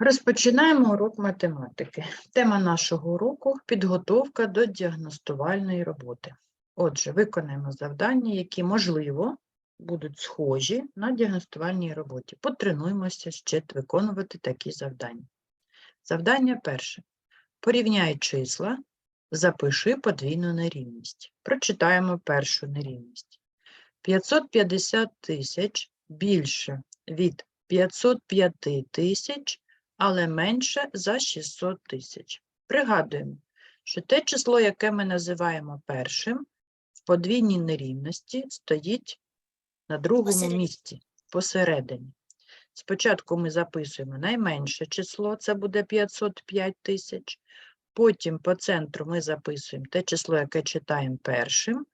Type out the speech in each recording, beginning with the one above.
Розпочинаємо урок математики. Тема нашого уроку підготовка до діагностувальної роботи. Отже, виконаємо завдання, які, можливо, будуть схожі на діагностувальній роботі. Потренуємося ще виконувати такі завдання. Завдання перше. Порівняй числа, запиши подвійну нерівність. Прочитаємо першу нерівність. 550 тисяч більше від 505 тисяч але менше за 600 тисяч. Пригадуємо, що те число, яке ми називаємо першим, в подвійній нерівності стоїть на другому Посередині. місці, посередині. Спочатку ми записуємо найменше число, це буде 505 тисяч. Потім по центру ми записуємо те число, яке читаємо першим.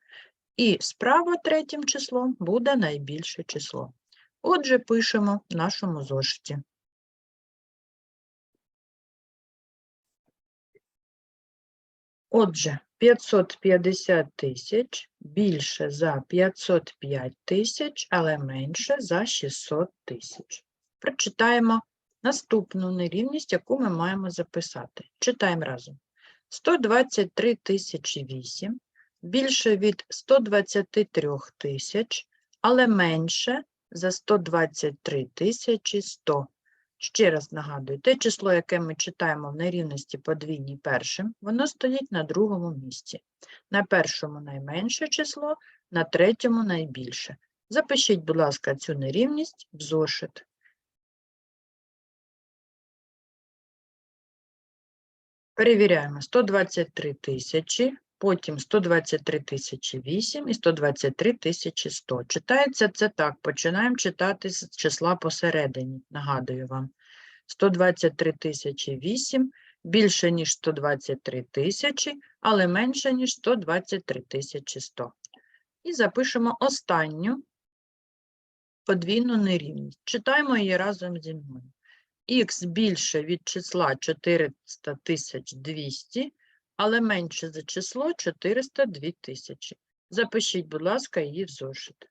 І справа третім числом буде найбільше число. Отже, пишемо в нашому зошиті. Отже, 550 тисяч більше за 505 тисяч, але менше за 600 тисяч. Прочитаємо наступну нерівність, яку ми маємо записати. Читаємо разом. 123 тисячі 8 більше від 123 тисяч, але менше за 123 тисячі 100. Ще раз нагадую, те число, яке ми читаємо в нерівності подвійній першим, воно стоїть на другому місці. На першому найменше число, на третьому найбільше. Запишіть, будь ласка, цю нерівність в зошит. Перевіряємо 123 тисячі, потім 123 тисячі 8 і 123 тисячі 100. Читається це так. Починаємо читати з числа посередині, нагадую вам. 123 тисячі 8 більше, ніж 123 тисячі, але менше, ніж 123 тисячі 100. І запишемо останню подвійну нерівність. Читаємо її разом зі мною. Х більше від числа 400 тисяч 200, але менше за число 402 тисячі. Запишіть, будь ласка, її в зошит.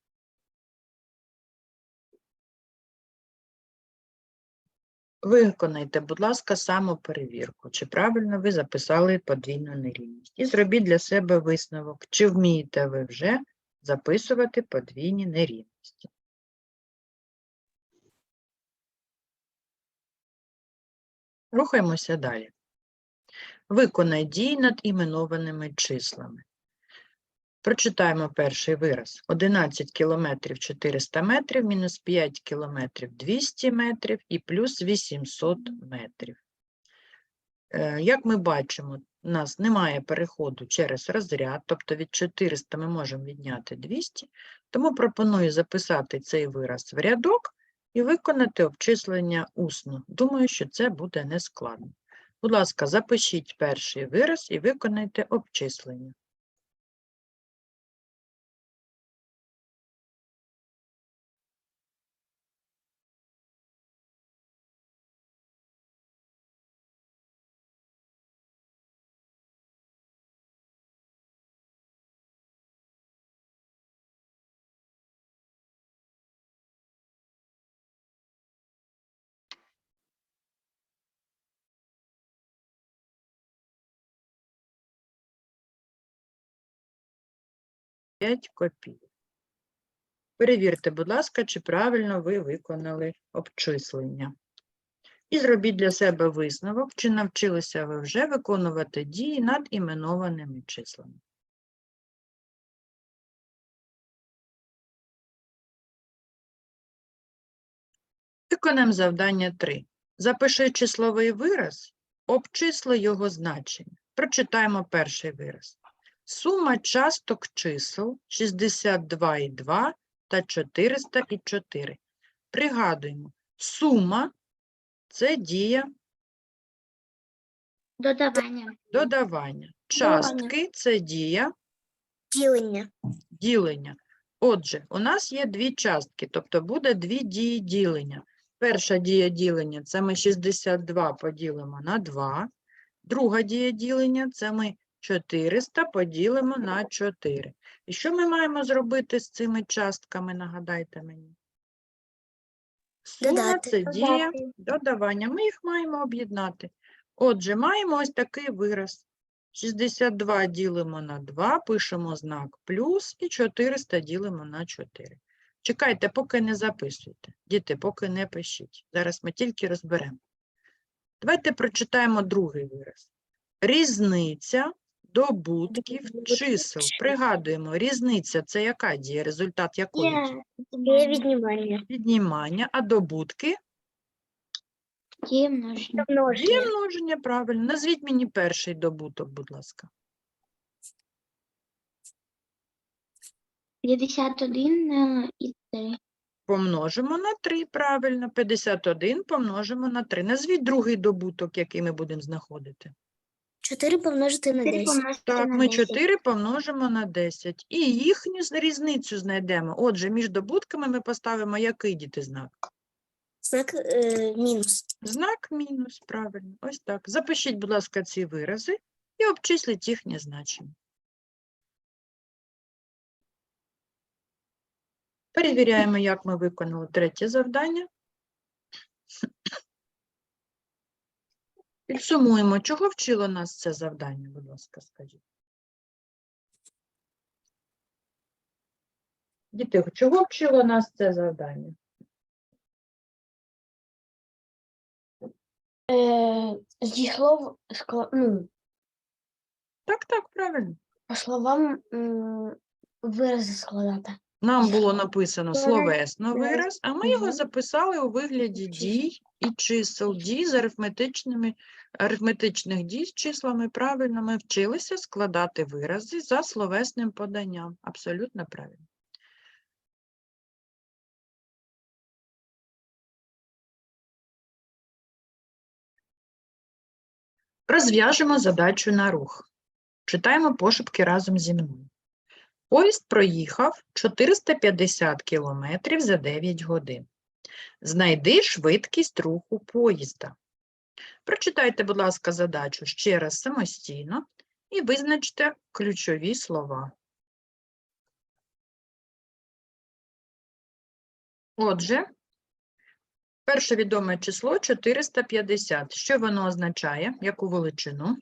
Виконайте, будь ласка, самоперевірку, чи правильно ви записали подвійну нерівність. І зробіть для себе висновок, чи вмієте ви вже записувати подвійні нерівності. Рухаємося далі. Виконай дії над іменованими числами. Прочитаємо перший вираз. 11 кілометрів 400 метрів, мінус 5 кілометрів 200 метрів і плюс 800 метрів. Е, Як ми бачимо, у нас немає переходу через розряд, тобто від 400 ми можемо відняти 200, тому пропоную записати цей вираз в рядок і виконати обчислення усно. Думаю, що це буде нескладно. Будь ласка, запишіть перший вираз і виконайте обчислення. П'ять копійок. Перевірте, будь ласка, чи правильно ви виконали обчислення. І зробіть для себе висновок, чи навчилися ви вже виконувати дії над іменованими числами. Виконаємо завдання 3. Запиши числовий вираз, обчисли його значення. Прочитаємо перший вираз. Сума часток чисел 62,2 та 404. Пригадуємо, сума – це дія Додавання. додавання. Частки – це дія Ділення. ділення. Отже, у нас є дві частки, тобто буде дві дії ділення. Перша дія ділення – це ми 62 поділимо на 2. Друга дія ділення – це ми 400 поділимо на 4. І що ми маємо зробити з цими частками, нагадайте мені? Сума це дія додавання. Ми їх маємо об'єднати. Отже, маємо ось такий вираз. 62 ділимо на 2, пишемо знак плюс і 400 ділимо на 4. Чекайте, поки не записуйте. Діти, поки не пишіть. Зараз ми тільки розберемо. Давайте прочитаємо другий вираз. Різниця добутків чисел. Пригадуємо, різниця це яка дія? Результат якої? Є віднімання. Віднімання, а добутки Є множення. Є множення, правильно. Назвіть мені перший добуток, будь ласка. 51 і 3. Помножимо на 3, правильно. 51 помножимо на 3. Назвіть другий добуток, який ми будемо знаходити. 4 помножити на 10. Так, ми 4 помножимо на 10. І їхню з- різницю знайдемо. Отже, між добутками ми поставимо який діти знак? Знак е, мінус. Знак мінус, правильно. Ось так. Запишіть, будь ласка, ці вирази і обчисліть їхнє значення. Перевіряємо, як ми виконали третє завдання. Підсумуємо, чого вчило нас це завдання, будь ласка, скажіть. Діти, чого вчило нас це завдання? Е, зі слов, скла- ну, Так, так, правильно. по словам м, вирази складати. Нам було написано словесно вираз. а ми його записали у вигляді дій і чисел, дій з арифметичними, арифметичних дій з числами. Правильно, ми вчилися складати вирази за словесним поданням. Абсолютно правильно. Розв'яжемо задачу на рух. Читаємо пошепки разом зі мною. Поїзд проїхав 450 км за 9 годин. Знайди швидкість руху поїзда. Прочитайте, будь ласка, задачу ще раз самостійно і визначте ключові слова. Отже, перше відоме число 450. Що воно означає? Яку величину?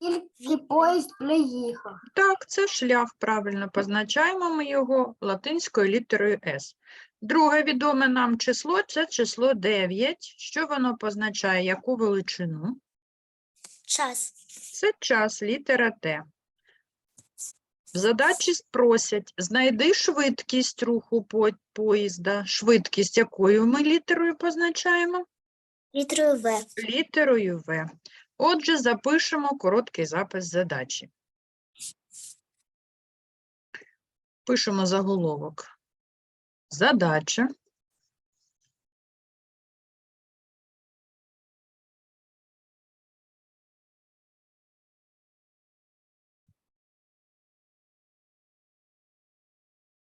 Тільки поїзд приїхав. Так, це шлях, правильно. Позначаємо ми його латинською літерою S. Друге відоме нам число це число 9. Що воно позначає? Яку величину? Час. Це час, літера Т. В задачі просять, знайди швидкість руху по- поїзда. Швидкість якою ми літерою позначаємо? Літерою В. Літерою В. Отже, запишемо короткий запис задачі. Пишемо заголовок. Задача.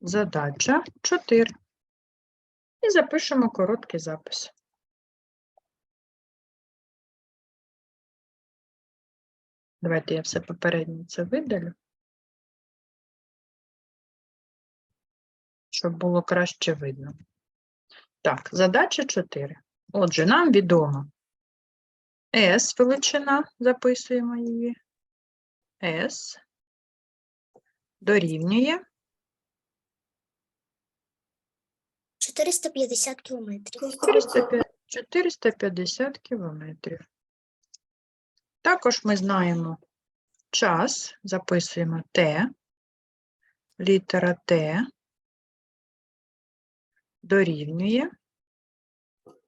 Задача 4. І запишемо короткий запис. Давайте я все попередньо це видалю. Щоб було краще видно. Так, задача 4. Отже, нам відомо S величина, записуємо її. S дорівнює 450 кілометрів. 450 450 кілометрів. Також ми знаємо час, записуємо Т, літера Т дорівнює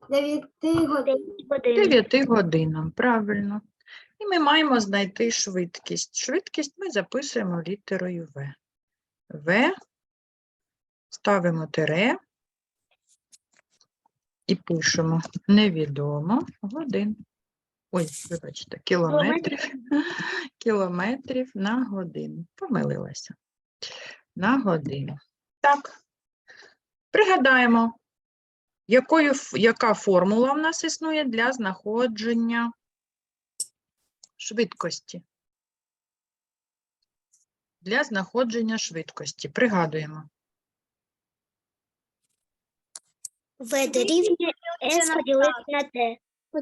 9 годин. 9 годинам, правильно. І ми маємо знайти швидкість. Швидкість ми записуємо літерою В. В, ставимо тире і пишемо невідомо годин. Ой, вибачте, кілометрів, кілометрів на годину. Помилилася. На годину. Так. Пригадаємо, якою, яка формула в нас існує для знаходження швидкості. Для знаходження швидкості. Пригадуємо. В дорівнює С поділити на Т.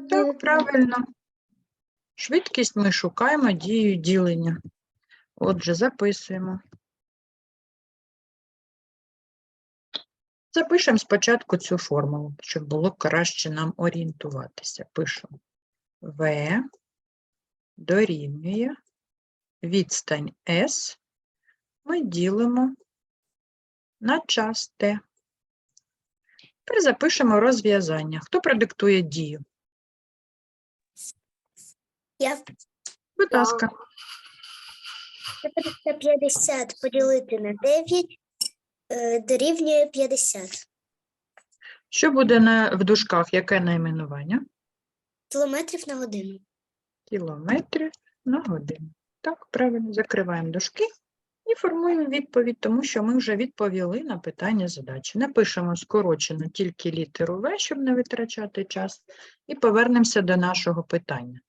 Так, правильно. Швидкість ми шукаємо дією ділення. Отже, записуємо. Запишемо спочатку цю формулу, щоб було краще нам орієнтуватися. Пишемо В дорівнює відстань S ми ділимо на час T. Тепер запишемо розв'язання. Хто продиктує дію? Я Будь ласка. 350 поділити на 9 е, дорівнює 50 Що буде на, в дужках? Яке найменування? кілометрів на годину. Кілометрів на годину. Так, правильно, закриваємо дужки і формуємо відповідь, тому що ми вже відповіли на питання задачі. Напишемо скорочено тільки літеру В, щоб не витрачати час, і повернемося до нашого питання.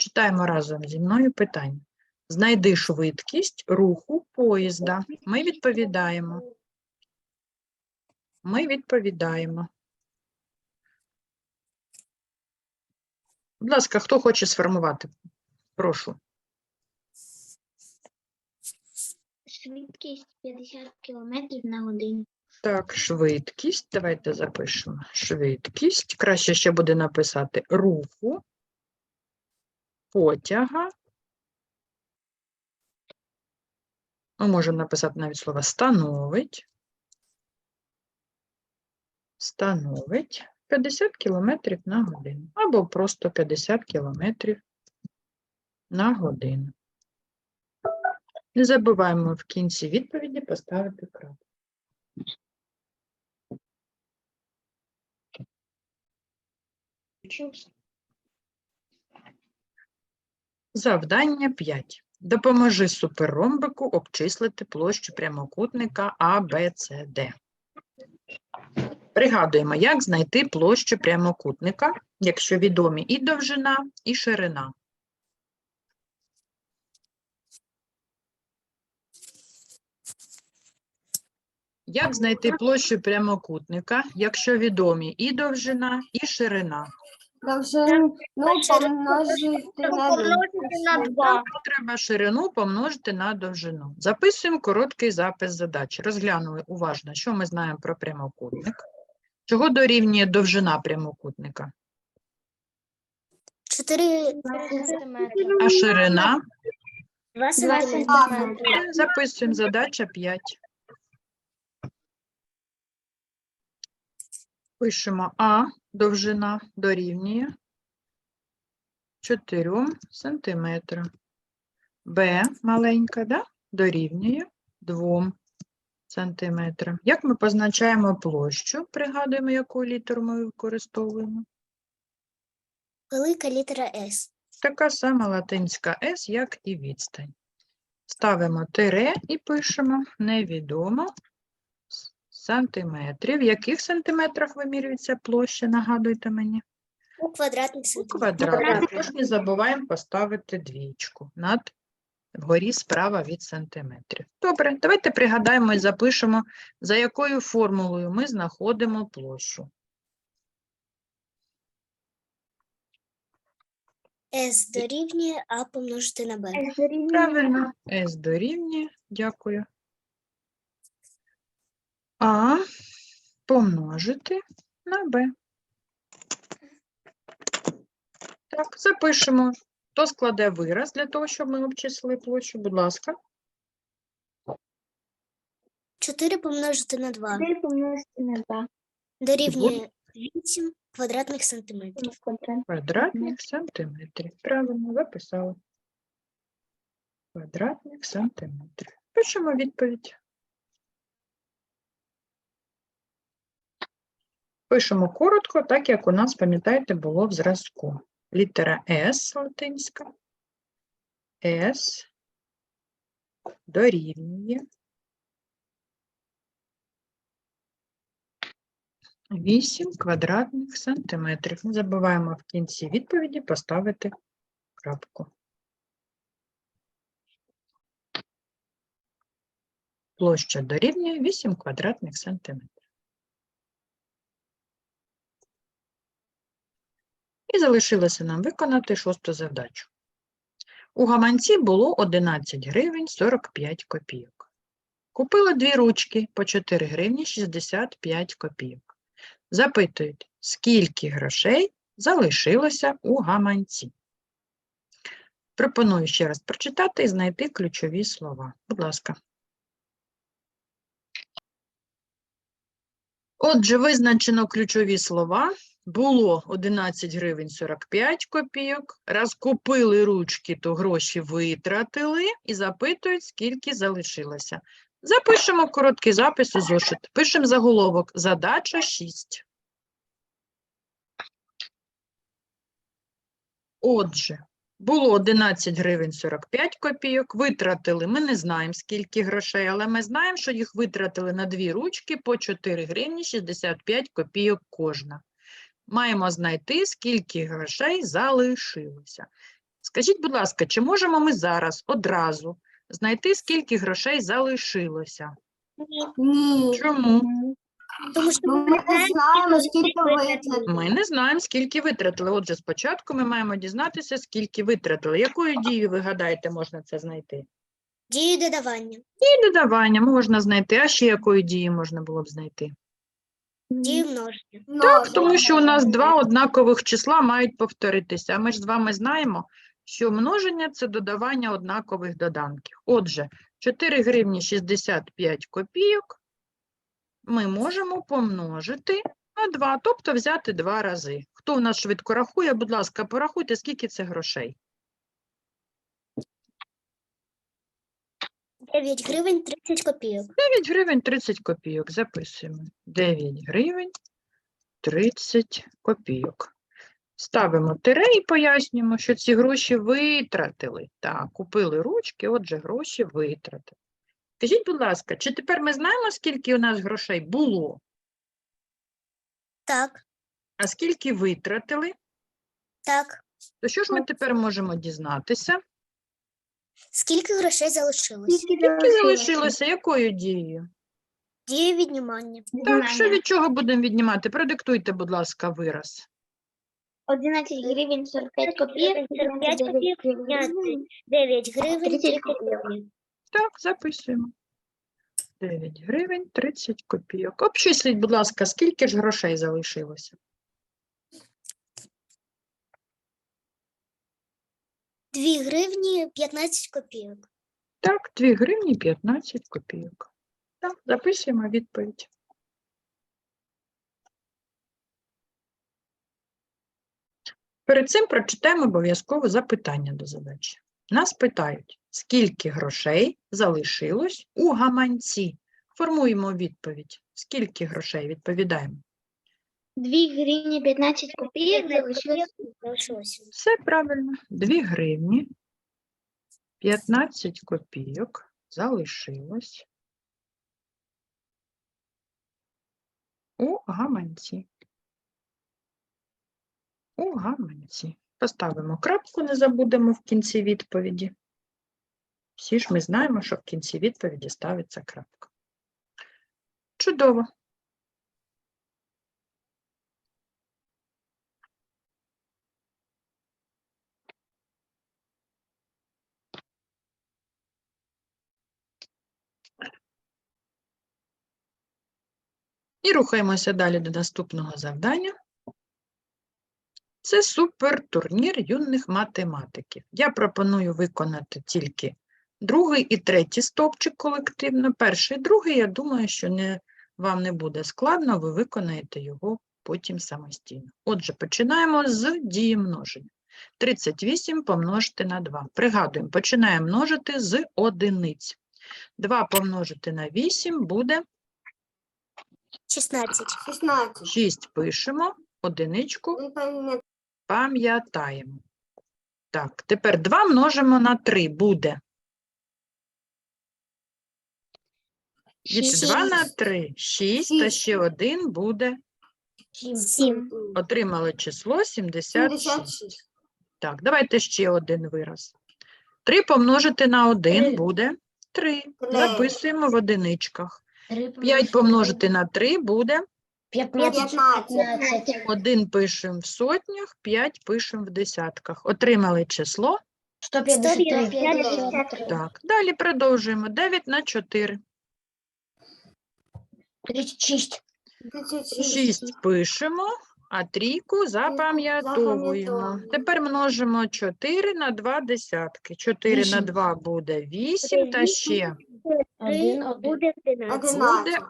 Читаємо разом зі мною питання. Знайди швидкість руху поїзда. Ми відповідаємо. Ми відповідаємо. Будь ласка, хто хоче сформувати? Прошу. Швидкість 50 км на годину. Так, швидкість. Давайте запишемо. Швидкість. Краще ще буде написати руху потяга. Ми можемо написати навіть слово становить. Становить 50 км на годину. Або просто 50 км на годину. Не забуваємо в кінці відповіді поставити крапку. Завдання 5. Допоможи суперромбику обчислити площу прямокутника ABCD. Пригадуємо, як знайти площу прямокутника, якщо відомі і довжина, і ширина. Як знайти площу прямокутника, якщо відомі і довжина, і ширина? Довжину помножити на на Треба ширину помножити на довжину. Записуємо короткий запис задачі. Розглянули уважно, що ми знаємо про прямокутник. Чого дорівнює довжина прямокутника? 4 А ширина? 2 сантиметри. Записуємо задача 5. Пишемо А, довжина дорівнює 4 сантиметра. Б, маленька, да? дорівнює 2 сантиметрам. Як ми позначаємо площу? Пригадуємо, яку літеру ми використовуємо. Велика літера С. Така сама латинська С, як і відстань. Ставимо тире і пишемо невідомо сантиметрів. В яких сантиметрах вимірюється площа, нагадуйте мені? У квадратних У сантиметрах. квадраті. Тож не забуваємо поставити двічку над вгорі справа від сантиметрів. Добре, давайте пригадаємо і запишемо, за якою формулою ми знаходимо площу. С дорівнює А помножити на Б. Правильно. С дорівнює. Дякую. А помножити на Б. Так, запишемо. Хто складе вираз для того, щоб ми обчислили площу? Будь ласка. 4 помножити на 2 4 помножити на 2 дорівнює 8 квадратних сантиметрів. Квадратних сантиметрів. Правильно, записали. Квадратних сантиметрів. Пишемо відповідь. Пишемо коротко, так як у нас, пам'ятаєте, було в зразку. Літера С латинська. С дорівнює 8 квадратних сантиметрів. Не забуваємо в кінці відповіді поставити крапку. Площа дорівнює 8 квадратних сантиметрів. І залишилося нам виконати шосту завдачу. У гаманці було 11 гривень 45 копійок. Купили дві ручки по 4 гривні 65 копійок. Запитують, скільки грошей залишилося у гаманці. Пропоную ще раз прочитати і знайти ключові слова. Будь ласка. Отже, визначено ключові слова. Було 11 гривень 45 копійок. Раз купили ручки, то гроші витратили і запитують, скільки залишилося. Запишемо короткий запис у зошит. Пишемо заголовок. Задача 6. Отже, було 11 гривень 45 копійок, витратили, ми не знаємо, скільки грошей, але ми знаємо, що їх витратили на дві ручки по 4 гривні 65 копійок кожна. Маємо знайти, скільки грошей залишилося. Скажіть, будь ласка, чи можемо ми зараз одразу знайти, скільки грошей залишилося? Ні. Чому? Тому що ми не знаємо, скільки витратили. Ми не знаємо, скільки витратили. Отже, спочатку ми маємо дізнатися, скільки витратили. Якою дією, ви гадаєте, можна це знайти? дію додавання, І додавання можна знайти, а ще якою дією можна було б знайти? Множення. Так, тому що у нас два однакових числа мають повторитися. А ми ж з вами знаємо, що множення – це додавання однакових доданків. Отже, 4 гривні 65 копійок ми можемо помножити на 2, тобто взяти два рази. Хто у нас швидко рахує, будь ласка, порахуйте, скільки це грошей. 9 гривень 30 копійок. 9 гривень 30 копійок. Записуємо. 9 гривень 30 копійок. Ставимо тире і пояснюємо, що ці гроші витратили. Так, купили ручки, отже, гроші витратили. Скажіть, будь ласка, чи тепер ми знаємо, скільки у нас грошей було, Так, а скільки витратили? так. То що ж ми тепер можемо дізнатися? Скільки грошей залишилось? Скільки залишилося, якою дією? Дію віднімання. Так, що від чого будемо віднімати? Продиктуйте, будь ласка, вираз. 11 гривень 45 копійок. 45 копійок відняти 9 гривень 30 30 копійок. копійок. Так, записуємо. 9 гривень 30 копійок. Обчисліть, будь ласка, скільки ж грошей залишилося? 2 гривні 15 копійок. Так, 2 гривні 15 копійок. Так, записуємо відповідь. Перед цим прочитаємо обов'язково запитання до задачі. Нас питають, скільки грошей залишилось у гаманці? Формуємо відповідь. Скільки грошей відповідаємо? 2 гривні 15 копійок 15 залишилось. Все правильно. 2 гривні 15 копійок залишилось у гаманці. У гаманці. Поставимо крапку, не забудемо в кінці відповіді. Всі ж ми знаємо, що в кінці відповіді ставиться крапка. Чудово. І рухаємося далі до наступного завдання. Це супертурнір юних математиків. Я пропоную виконати тільки другий і третій стовпчик колективно. Перший і другий, я думаю, що не, вам не буде складно, ви виконаєте його потім самостійно. Отже, починаємо з дії множення. 38 помножити на 2. Пригадуємо, починаємо множити з одиниць. 2 помножити на 8 буде 16. 16. 6 пишемо, одиничку пам'ятаємо. Так, тепер 2 множимо на 3 буде. Діти, 2 на 3 – 6, та ще один буде. 7. Отримали число 76. 76. Так, давайте ще один вираз. 3 помножити на 1 буде 3. Три. Записуємо в одиничках. 5 помножити на 3 буде 15. 15. Один пишемо в сотнях, 5 пишемо в десятках. Отримали число. 153. 153. Так, далі продовжуємо. 9 на 4. 36. 6 пишемо, а трійку запам'ятовуємо. запам'ятовуємо. Тепер множимо 4 на 2 десятки. 4 на Вісім. 2 буде 8, та ще Один. Буде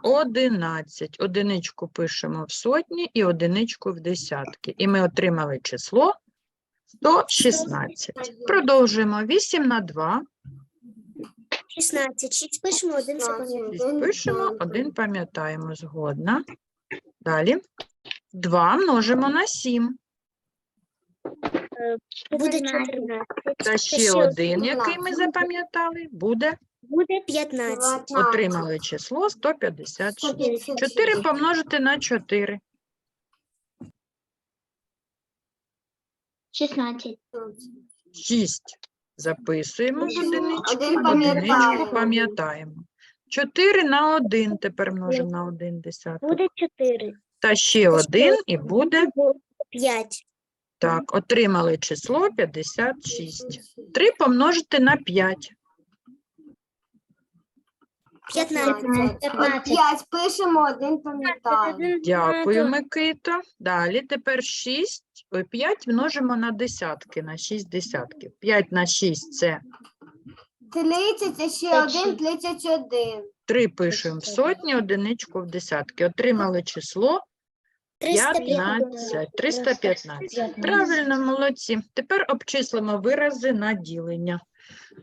11. Одиничку пишемо в сотні і одиничку в десятки. І ми отримали число 116. Продовжуємо. 8 на 2. 16. 6 пишемо, 1 запам'ятаємо. 6 пишемо, 1 пам'ятаємо. Згодна. Далі. 2 множимо на 7. Буде 14. Та ще один, який ми запам'ятали, буде. Буде 15. Отримали число 156. 4 помножити на 4. 16. 6 записуємо в одиничку, Один одиничку пам'ятаємо. пам'ятаємо. 4 на 1 тепер множимо на 1 десяток. Буде 4. Та ще один і буде. 5. Так, отримали число 56. 3 помножити на 5. 15. 15. 5 пишемо, один пам'ятаємо. Дякую, Микито. Далі тепер 6, ой, 5 множимо на десятки, на 6 десятків. 5 на 6 – це 30, а ще один, 31. 3 пишемо в сотні, одиничку в десятки. Отримали число 15, 315. Правильно, молодці. Тепер обчислимо вирази на ділення.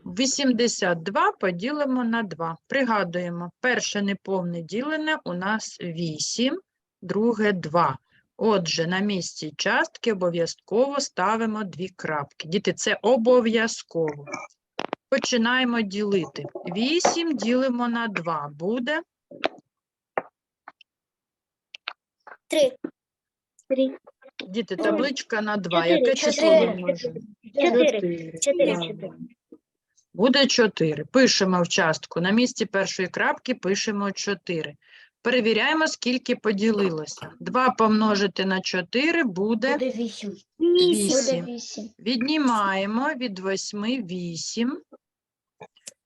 82 поділимо на 2. Пригадуємо, перше неповне ділене у нас 8, друге 2. Отже, на місці частки обов'язково ставимо дві крапки. Діти, це обов'язково. Починаємо ділити. 8 ділимо на 2. Буде 3. 3. Діти, табличка на 2. чотири, Яке число чотири, ми можемо? 4. 4. Правильно. Буде 4. Пишемо в частку. На місці першої крапки пишемо 4. Перевіряємо, скільки поділилося. 2 помножити на 4 буде Буде 8. 8. Буде 8. Віднімаємо від 8 8.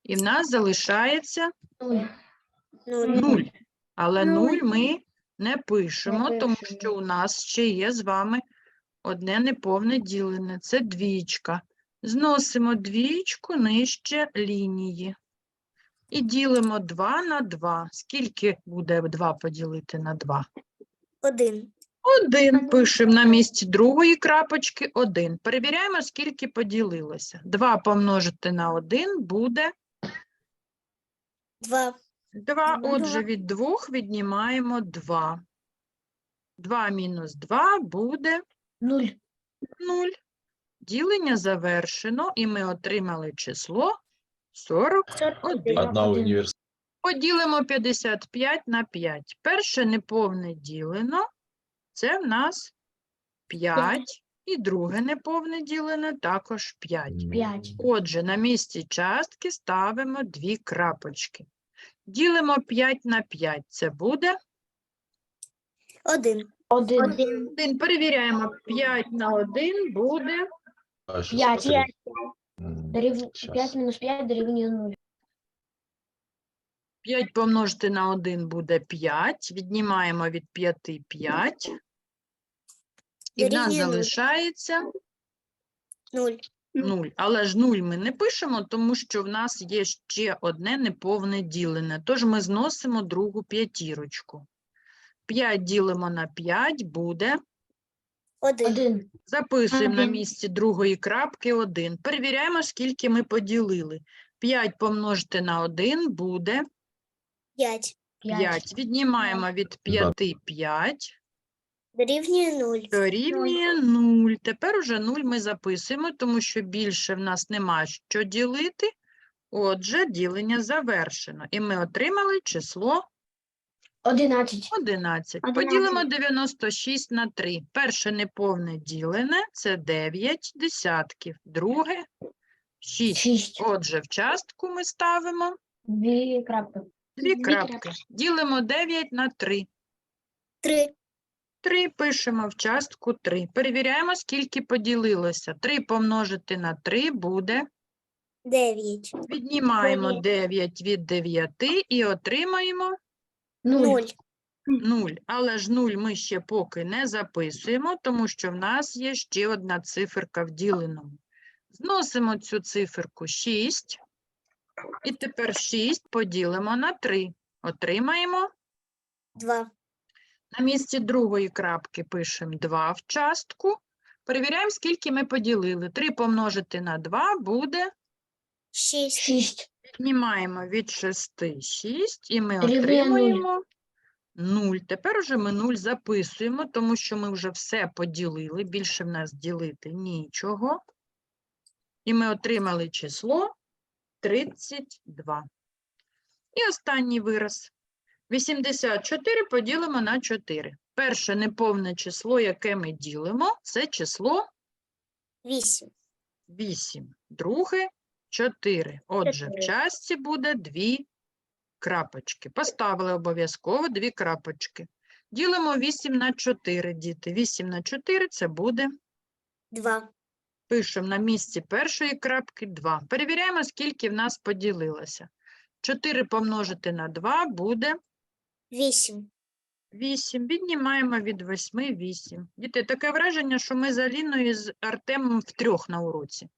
І в нас залишається 0. 0. Але Нуль. 0 ми не пишемо, тому пишемо. що у нас ще є з вами одне неповне ділене. Це двічка. Зносимо двічку нижче лінії. І ділимо 2 на 2. Скільки буде 2 поділити на 2? 1. Один пишемо на місці другої крапочки 1. Перевіряємо, скільки поділилося. 2 помножити на 1 буде 2. 2. Ну, Отже, від 2 віднімаємо 2. 2 мінус 2 буде 0. 0. Ділення завершено, і ми отримали число 41. 41. Одна університет. Поділимо 55 на 5. Перше неповне ділено – це в нас 5. І друге неповне ділене також 5. 5. Отже, на місці частки ставимо дві крапочки. Ділимо 5 на 5. Це буде 1. 1. 1. 1. Перевіряємо. 5 на 1 буде А, щось П'ять. М, 5 мінус 5 дорівнює 0. 5 помножити на 1 буде 5. Віднімаємо від 5 5. І в нас Дорівнює нуль. залишається 0. 0. Але ж 0 ми не пишемо, тому що в нас є ще одне неповне ділене. Тож ми зносимо другу п'ятірочку. 5 ділимо на 5 буде. 1. 1. Записуємо на місці другої крапки 1. Перевіряємо, скільки ми поділили. 5 помножити на 1 буде 5. 5. Віднімаємо від 5 5. Дорівнює 0. Дорівнює 0. Тепер уже 0 ми записуємо, тому що більше в нас нема що ділити. Отже, ділення завершено. І ми отримали число 11. 11. 11. Поділимо 96 на 3. Перше неповне ділене – це 9 десятків. Друге – 6. 6. Отже, в частку ми ставимо Дві крапки. дві Дві крапки. крапки. Ділимо 9 на 3. 3. 3 пишемо в частку 3. Перевіряємо, скільки поділилося. 3 помножити на 3 буде. Дев'ять. Віднімаємо 9 від 9 і отримаємо Нуль. Нуль. 0. Але ж 0 ми ще поки не записуємо, тому що в нас є ще одна циферка в діленому. Зносимо цю циферку 6. І тепер 6 поділимо на 3. Отримаємо Два. На місці другої крапки пишемо 2 в частку. Перевіряємо, скільки ми поділили. 3 помножити на 2 буде. Шість. Шість. Віднімаємо від 6 6, і ми отримуємо 0. Тепер уже ми 0 записуємо, тому що ми вже все поділили. Більше в нас ділити нічого. І ми отримали число 32. І останній вираз. 84 поділимо на 4. Перше неповне число, яке ми ділимо, це число Вісім. 8. Друге 4. Отже, в частці буде дві крапочки. Поставили обов'язково дві крапочки. Ділимо 8 на 4, діти. 8 на 4 це буде. Два. Пишемо на місці першої крапки 2. Перевіряємо, скільки в нас поділилося. 4 помножити на 2 буде Вісім. 8. Віднімаємо від 8 8. Діти, таке враження, що ми з Аліною з Артемом втрьох на уроці.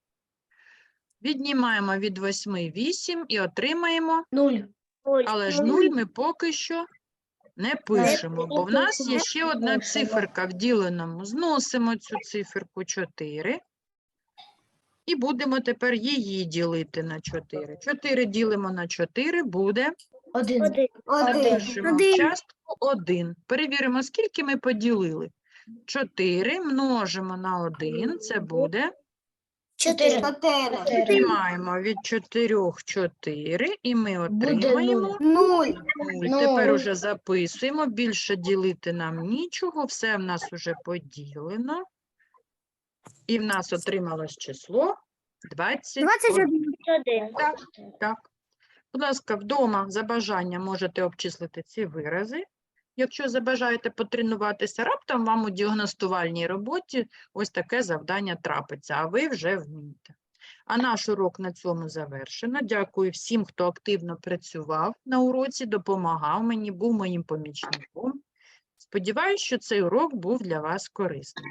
Віднімаємо від 8 8 і отримаємо, Нуль. але ж 0 ми поки що не пишемо, бо в нас є ще одна циферка в діленому. Зносимо цю циферку 4 і будемо тепер її ділити на 4. 4 ділимо на 4 буде Один. Один. Один. Один. частку 1. Перевіримо, скільки ми поділили. 4 множимо на 1, це буде. Чотири. Чотири. Чотири. Віднімаємо від 4 4, і ми отримаємо Нуль. 0. Тепер уже записуємо, більше ділити нам нічого, все в нас уже поділено. І в нас отрималось число 21. Один. Так, так. Будь ласка, вдома за бажанням можете обчислити ці вирази. Якщо забажаєте потренуватися, раптом вам у діагностувальній роботі ось таке завдання трапиться, а ви вже вмієте. А наш урок на цьому завершено. Дякую всім, хто активно працював на уроці, допомагав мені, був моїм помічником. Сподіваюсь, що цей урок був для вас корисним.